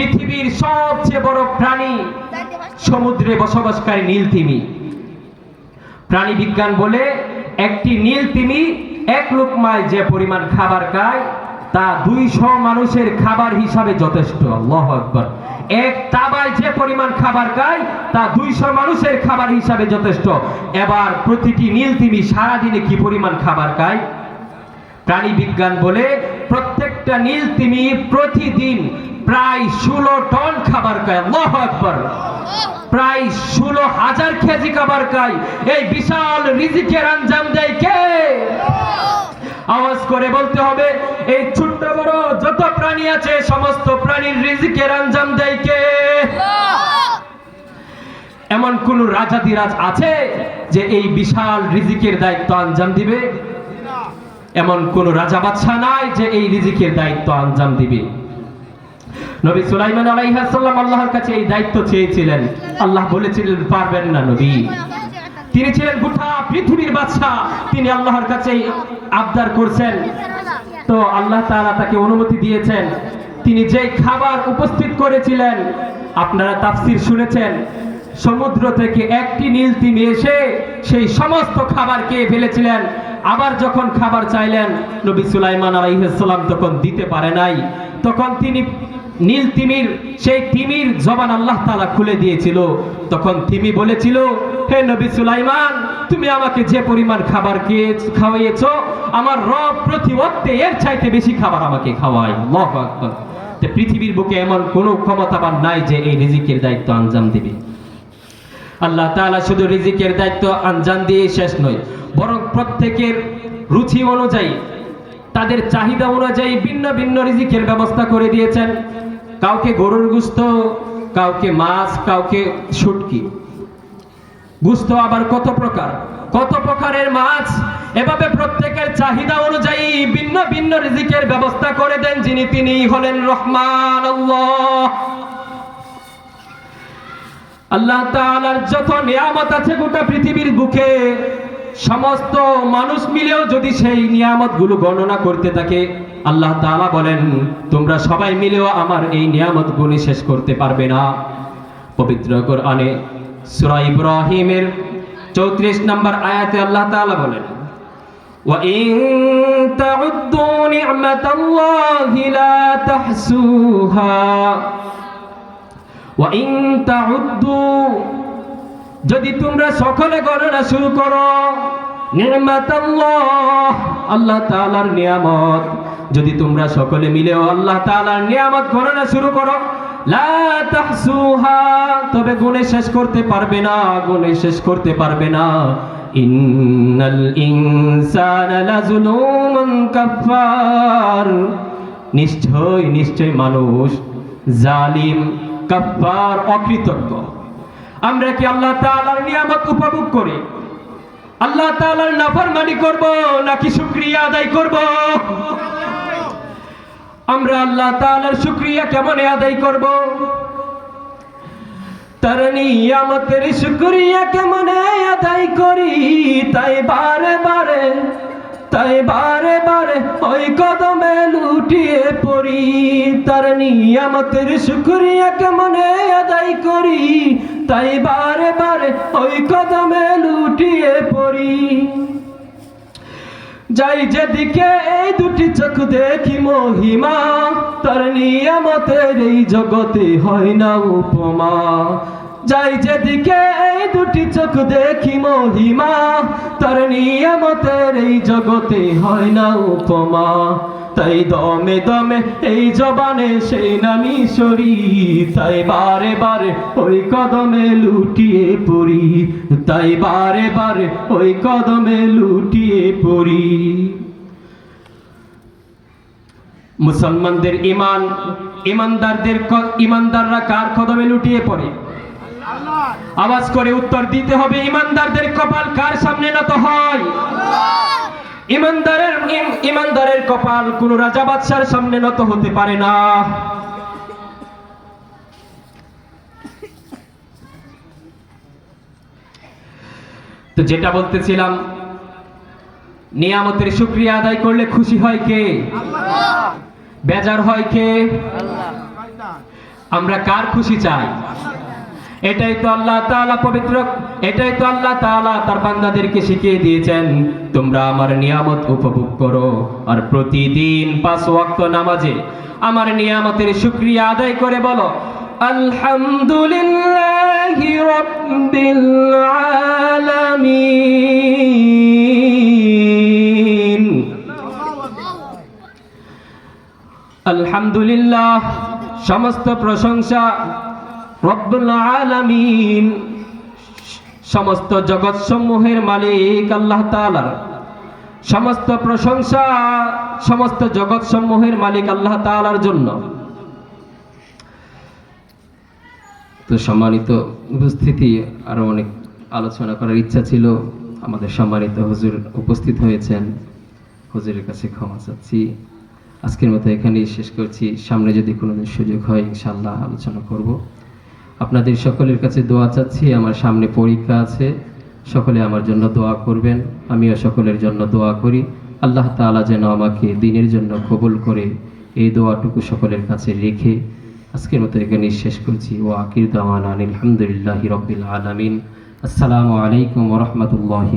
পৃথিবীর সবচেয়ে বড় প্রাণী সমুদ্রে বসবাসকারী নীল তিমি প্রাণী বিজ্ঞান বলে একটি নীল তিমি এক লোকমায় যে পরিমাণ খাবার খায়, তা দুইশো মানুষের খাবার হিসাবে যথেষ্ট। আল্লাহ এক তাবায় যে পরিমাণ খাবার খায়, তা দুইশো মানুষের খাবার হিসাবে যথেষ্ট। এবার প্রতিটি নীল তিমি সারাদিনে কি পরিমাণ খাবার খায়? প্রাণী বিজ্ঞান বলে প্রত্যেকটা নীল তিমি প্রতিদিন প্রায় ষোলো টন খাবার খায়। আল্লাহ আকবার। প্রায় ষোলো হাজার কেজি খাবার খায়। এই বিশাল রিজিকের আঞ্জাম দেয় কে? আওয়াজ করে বলতে হবে, এই ছোট্ট বড় যত প্রাণী আছে, সমস্ত প্রাণীর রিজিকের আঞ্জাম দেয় কে? এমন কোন রাজাধিরাজ আছে যে এই বিশাল রিজিকের দায়িত্ব আঞ্জাম দিবে? এমন কোন রাজা বাদশাহ নাই যে এই রিজিকের দায়িত্ব আঞ্জাম দিবে? নবী সুলাইমান আলাইহিস সালাম আল্লাহর কাছে এই দায়িত্ব চেয়েছিলেন। আল্লাহ বলেছিলেন, পারবেন না নবী। তিনি ছিলেন গোটা পৃথিবীর বাদশাহ। তিনি আল্লাহর কাছে আবদার করছেন। তো আল্লাহ তাআলা তাকে অনুমতি দিয়েছেন। তিনি যেই খাবার উপস্থিত করেছিলেন, আপনারা তাফসীর শুনেছেন, সমুদ্র থেকে একটি নীল তিমি এসে সেই সমস্ত খাবার খেয়ে ফেলেছিলেন। আবার যখন খাবার চাইলেন, নবী সুলাইমান আলাইহিসসালাম তখন দিতে পারে নাই। তখন তিনি নীল তিমির, সেই তিমির জবান আল্লাহ তাআলা খুলে দিয়েছিল। তখন তিমি বলেছিল, হে নবী সুলাইমান, তুমি আমাকে যে পরিমাণ খাবার খাওয়াইয়েছো, আমার রব প্রতি অর্থে এর চাইতে বেশি খাবার আমাকে খাওয়ায়। পৃথিবীর বুকে এমন কোনো ক্ষমতাবান নাই যে এই রিজিকের দায়িত্ব আঞ্জাম দিবে। আল্লাহ তাআলা শুধু রিজিকের দায়িত্ব আঞ্জাম দিয়ে শেষ নয়, বরং প্রত্যেকের রুচি অনুযায়ী, তাদের চাহিদা অনুযায়ী ভিন্ন ভিন্ন রিজিকের ব্যবস্থা করে দিয়েছেন। কাউকে গরুর গুস্ত, কাউকে মাছ, কাউকে শুটকি। গুস্ত আবার কত প্রকার? কত প্রকারের মাছ? এভাবে প্রত্যেকের চাহিদা অনুযায়ী ভিন্ন ভিন্ন রিজিকের ব্যবস্থা করে দেন যিনি তিনি হলেন রহমান আল্লাহ তাআলার যত নিয়ামত আছে গোটা পৃথিবীর বুকে, সমস্ত মানুষ মিলেও যদি সেই নিয়ামতগুলো গণনা করতে থাকে আল্লাহ তাআলা বলেন তোমরা সবাই মিলেও আমার এই নিয়ামত গুলি শেষ করতে পারবে না পবিত্র কোরআনে সূরা ইব্রাহিমের 34 নম্বর আয়াতে আল্লাহ তাআলা বলেন وَإِن تَعُدُّوا نِعْمَةَ اللَّهِ لَا تَحْصُوهَا وَإِن تَعُدُّوا যদি তোমরা সকলে গণনা শুরু করো নিয়ামতাল্লাহ আল্লাহ তাআলার নিয়ামত যদি তোমরা সকলে মিলে আল্লাহ তাআলার নিয়ামত গণনা শুরু করো তবে গুণে শেষ করতে পারবে না, গুণে শেষ করতে পারবে না। ইন্নাল ইনসানা লাযুলুমুন কাফফার। নিশ্চয় নিশ্চয় মানুষ জালিম, কাফফার, অকৃতজ্ঞ। আমরা কি আল্লাহ তাআলার নিয়ামত উপভোগ করি? আল্লাহ তাআলার নাফরমানি করব নাকি শুকরিয়া আদায় করব? আমরা আল্লাহ তাআলার শুকরিয়া কেমন আদায় করব? তার নিয়ামতের শুকরিয়া কেমন আদায় করি? তাই বারে বারে, তাই বারে বারে ওই কদমে লুটিয়ে পড়ি। তার নিয়ামতের শুকরিয়া কেমন আদায় করি? তাই বারে বারে ওই কদমে লুটিয়ে পড়ি। যাই যেদিকে এই দুটি চোখ দেখি মহিমা, তার নিয়ামতের এই জগতে হয় না উপমা। যাই যেদিকে এই দুটি চোখ দেখি মহিমা, তার নিয়ামতের এই জগতে হয় না উপমা। তাই দমে দমে এই জবানে সেই নামি সরি, তাই বারে বারে ওই কদমে লুটিয়ে পড়ি, তাই বারে বারে ওই কদমে লুটিয়ে পড়ি মুসলমানদের ইমান ইমানদারদের ইমানদাররা কার কদমে লুটিয়ে পড়ে? আওয়াজ করে উত্তর দিতে হবে ইমানদারদের কপাল কার সামনে নত হয়? ইমানদারের ইমানদারের কপাল কোন রাজা বাদশার সামনে নত হতে পারে না। তো যেটা বলতেছিলাম নিয়ামতের শুক্রিয়া আদায় করলে খুশি হয় কে? বেজার হয় কে? আমরা কার খুশি চাই? এটাই তো আল্লাহ তাআলা পবিত্র এটাই তো আল্লাহ তাআলা তার বান্দাদেরকে শিখিয়ে দিয়েছেন তোমরা আমার নিয়ামত উপভোগ করো। আর প্রতিদিন পাঁচ ওয়াক্ত নামাজে আমার নিয়ামতের শুকরিয়া আদায় করে বলো আলহামদুলিল্লাহি রাব্বিল আলামিন। আলহামদুলিল্লাহ, সমস্ত প্রশংসা আলামিন, সমস্ত জগৎ সমূহের মালিক আল্লাহ তাআলার। সমস্ত প্রশংসা সমস্ত জগৎ সমূহের মালিক আল্লাহ তাআলার জন্য। তো সম্মানিত উপস্থিতি, আরও অনেক আলোচনা করার ইচ্ছা ছিল। আমাদের সম্মানিত হুজুর উপস্থিত হয়েছেন। হুজুরের কাছে ক্ষমা চাচ্ছি। আজকের মতো এখানেই শেষ করছি। সামনে যদি কোনোদিন সুযোগ হয় ইনশাল্লাহ আলোচনা করব। আপনাদের সকলের কাছে দোয়া চাচ্ছি, আমার সামনে পরীক্ষা আছে, সকলে আমার জন্য দোয়া করবেন, আমিও সকলের জন্য দোয়া করি। আল্লাহ তাআলা যেন আমাকে দিনের জন্য কবুল করে এই দোয়াটুকু সকলের কাছে রেখে আজকের মতো এখানে শেষ করছি। ও আকির দাওয়ান আলহামদুলিল্লাহি রবিল আলমিন। আসসালামু আলাইকুম রহমতুল্লাহ